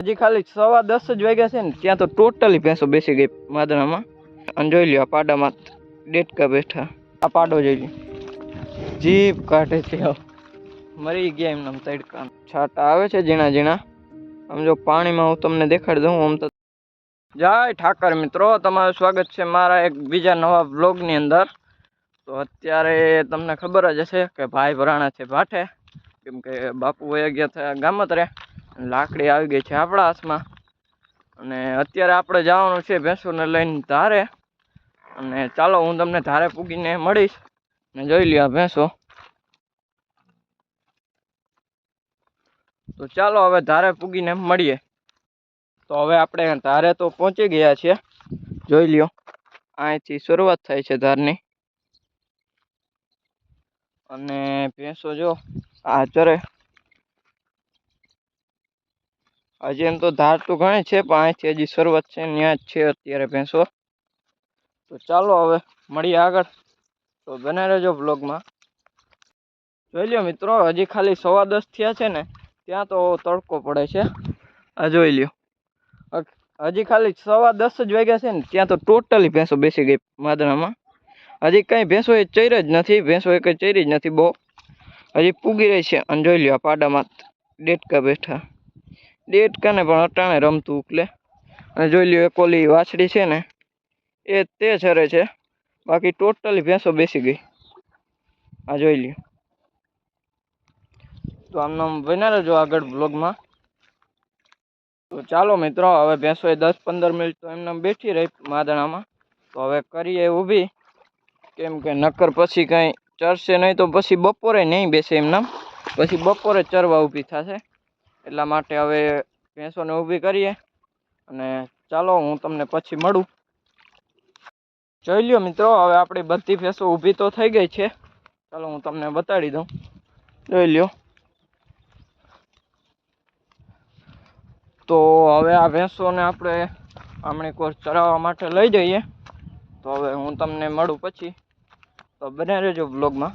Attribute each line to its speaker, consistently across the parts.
Speaker 1: હજી ખાલી સવા દસ જ વાગ્યા છે ને, ત્યાં તો ટોટલી ભેંસો બેસી ગઈ માદરામાં અને જોઈ લ્યો આ પાડામાં ડેટકા બેઠા. આ પાડો જોઈ લ્યો. જીપ કાઢે છે મરી ગયા એમનામ તડકા છાટા આવે છે ઝીણા ઝીણા. આમ જો પાણીમાં હું તમને દેખાડી દઉં, આમ તો જય ઠાકર મિત્રો. તમારું સ્વાગત છે મારા એક બીજા નવા બ્લોગની અંદર. તો અત્યારે તમને ખબર જ હશે કે ભાઈ ભરાણા છે ભાઠે. કેમ કે બાપુ વયા ગયા હતા ગામતરે લાકડી આવી ગઈ છે આપણા હાથમાં. અને અત્યારે આપણે જવાનું છે ભેંસોને લઈને ધારે. અને ચાલો હું તમને ધારે પૂગીને મળીશ. ને જોઈ લ્યો ભેંસો. તો ચાલો હવે ધારે પૂગીને મળીએ. તો હવે આપણે ધારે તો પહોંચી ગયા છીએ. જોઈ લ્યો. અહીંથી શરૂઆત થાય છે ધારની. અને ભેંસો જો આ ચરે હજી એમ તો ધાર તો ઘણી છે, પણ અહીંથી હજી શરૂઆત છે ત્યાં જ છે અત્યારે ભેંસો. તો ચાલો હવે મળીએ આગળ. તો બને રહેજો બ્લોગમાં જોઈ લ્યો મિત્રો, હજી ખાલી સવા દસ થયા છે ને, ત્યાં તો તડકો પડે છે. આ જોઈ લ્યો. હજી ખાલી સવા દસ જ વાગ્યા છે ને, ત્યાં તો ટોટલી ભેંસો બેસી ગઈ માદરામાં હજી કંઈ ભેંસો એ ચૈર જ નથી, ભેંસો એ કંઈ ચૈરી જ નથી બહુ. હજી પૂગી રહી છે અને જોઈ લ્યો આ પાડામાં ડેટકા બેઠા. ડેટકાને પણ અટાણે રમતું ઉકલે અને જોઈ લ્યો એક ઓલી વાછડી છે ને, એ તે છરે છે. બાકી ટોટલી ભેંસો બેસી ગઈ. આ જોઈ લ્યો. તો આમનો બના રહેજો આગળ બ્લોગમાં તો ચાલો મિત્રો, હવે ભેંસો એ દસ પંદર મિનિટ તો એમને બેઠી રહી માદણામાં. તો હવે કરીએ ઊભી. કેમ કે નક્કર પછી કંઈ ચરશે નહીં તો પછી બપોરે નહીં બેસે એમનામ. પછી બપોરે ચરવા ઊભી થશે. એટલા માટે હવે ભેંસોને ઊભી કરીએ. અને ચાલો હું તમને પછી મળું. જોઈ લ્યો મિત્રો, હવે આપણી બધી ભેંસો ઊભી તો થઈ ગઈ છે. ચાલો હું તમને બતાડી દઉં. જોઈ લ્યો. તો હવે આ ભેંસોને આપણે આમણે કોર ચરાવવા માટે લઈ જઈએ. તો હવે હું તમને મળું પછી. તો બને રહેજો બ્લોગમાં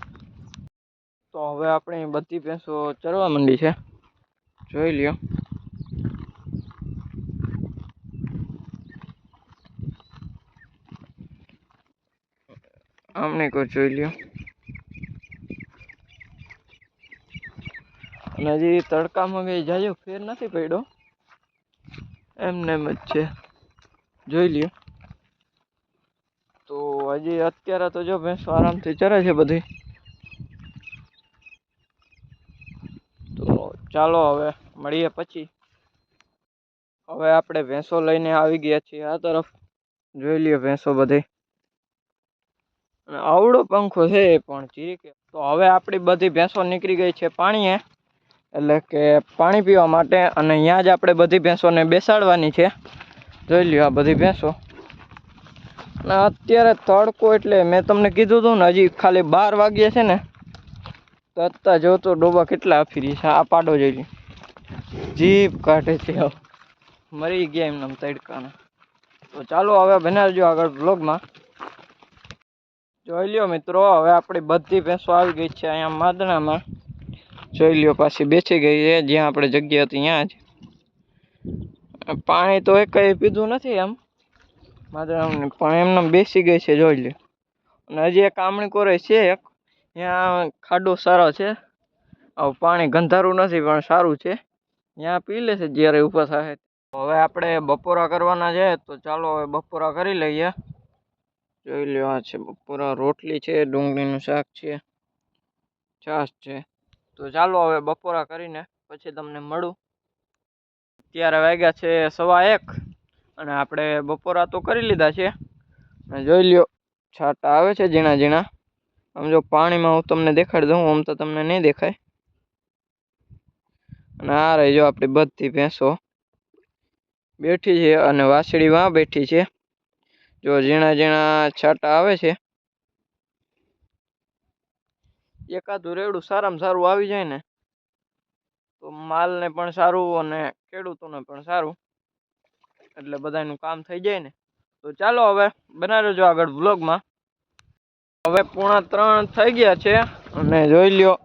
Speaker 1: તો હવે આપણી બધી ભેંસો ચરવા માંડી છે. જોઈ લ્યો. આમણે કોઈ જોઈ લ્યો. અને હજી તડકામાં કઈ જાજો ફેર નથી પડ્યો. એમને એમ જ છે. જોઈ લ્યો. તો હજી અત્યારે તો જો ભેંસો આરામથી ચરે છે બધી તો ચાલો હવે મળીએ પછી. હવે આપણે ભેંસો લઈને આવી ગયા છીએ આ તરફ. જોઈ લઈએ ભેંસો બધી. અને આવડો પંખો છે પણ ચીરીકે તો હવે આપણી બધી ભેંસો નીકળી ગઈ છે પાણીએ. એટલે કે પાણી પીવા માટે અને અહીંયા જ આપણે બધી ભેંસોને બેસાડવાની છે. જોઈ લ્યો આ બધી ભેંસો. અને અત્યારે તડકો એટલે મેં તમને કીધું હતું ને હજી ખાલી બાર વાગ્યા છે ને તો અત્તા જો તો ડોબા કેટલા ફીરી છે? આ પાડો જોઈ જીપ કાઢે છે. મરી ગયા એમને તડકાના. તો ચાલો હવે બનાવજો આગળ બ્લોગમાં જોઈ લ્યો મિત્રો, હવે આપણી બધી ભેંસો આવી ગઈ છે અહીંયા માદણામાં. જોઈ લ્યો પાછી બેસી ગઈ છે, જ્યાં આપણે જગ્યા હતી ત્યાં જ. પાણી તો એક પીધું નથી એમ. માદણામાં પણ એમને બેસી ગઈ છે, જોઈ લ્યો. અને હજી એક આમણી કોરે છે એક. ત્યાં ખાડો સારો છે. આવું પાણી ગંધારું નથી, પણ સારું છે. ત્યાં પી લે છે જ્યારે ઊભા થાય. હવે આપણે બપોરા કરવાના છે, તો ચાલો હવે બપોરા કરી લઈએ. જોઈ આ છે બપોરા રોટલી છે, ડુંગળીનું શાક છે, છાશ છે. તો ચાલો હવે બપોરા કરીને પછી તમને મળું. અત્યારે વાગ્યા છે સવા એક, અને આપણે બપોરા તો કરી લીધા છે. જોઈ લ્યો, છાટા આવે છે ઝીણા ઝીણા. આમ જો પાણીમાં હું તમને દેખાડી દઉં, આમ તો તમને નહીં દેખાય. અને આ રહી જો આપણી બધી ભેંસો. બેઠી છે અને વાછડી વાં બેઠી છે. જો ઝીણા ઝીણા છાંટા આવે છે. એકાદું રેવડું સારામાં સારું આવી જાય ને, તો માલને પણ સારું અને ખેડૂતોને પણ સારું. એટલે બધાનું કામ થઈ જાય ને. તો ચાલો હવે બનાવી લેજો આગળ વ્લોગમાં હવે પૂણા ત્રણ થઈ ગયા છે અને જોઈ લ્યો,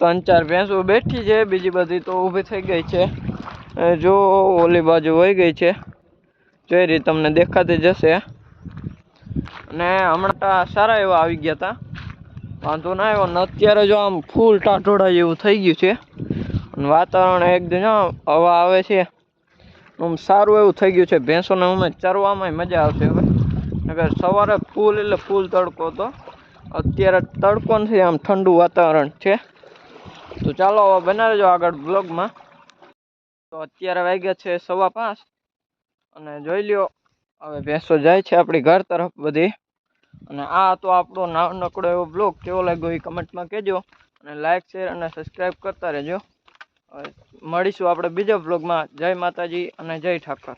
Speaker 1: ત્રણ ચાર ભેંસો બેઠી છે, બીજી બધી તો ઊભી થઈ ગઈ છે. જો ઓલી બાજુ વહી ગઈ છે જોઈ રહી તમને દેખાતી જશે. અને હમણાં સારા એવા આવી ગયા હતા વાંધો ના આવ્યો, ને અત્યારે જો આમ ફૂલ ટાઢોળા જેવું થઈ ગયું છે. અને વાતાવરણ એકદમ હવા આવે છે. આમ સારું એવું થઈ ગયું છે, ભેંસોને અમે ચરવામાં મજા આવશે હવે. નકર સવારે ફૂલ એટલે ફૂલ તડકો હતો. અત્યારે તડકો નથી, આમ ઠંડુ વાતાવરણ છે. તો ચાલો હવે બનાવજો આગળ બ્લોગમાં. તો અત્યારે વાગ્યા છે સવા પાંચ અને જોઈ લ્યો, હવે ભેંસો જાય છે આપણી ઘર તરફ બધી. અને આ તો આપણો નાનકડો એવો બ્લોગ, કેવો લાગ્યો એ કમેન્ટમાં કહેજો. અને લાઇક શેર અને સબસ્ક્રાઈબ કરતા રહેજો. મળીશું આપણે બીજા બ્લોગમાં. જય માતાજી અને જય ઠાકર.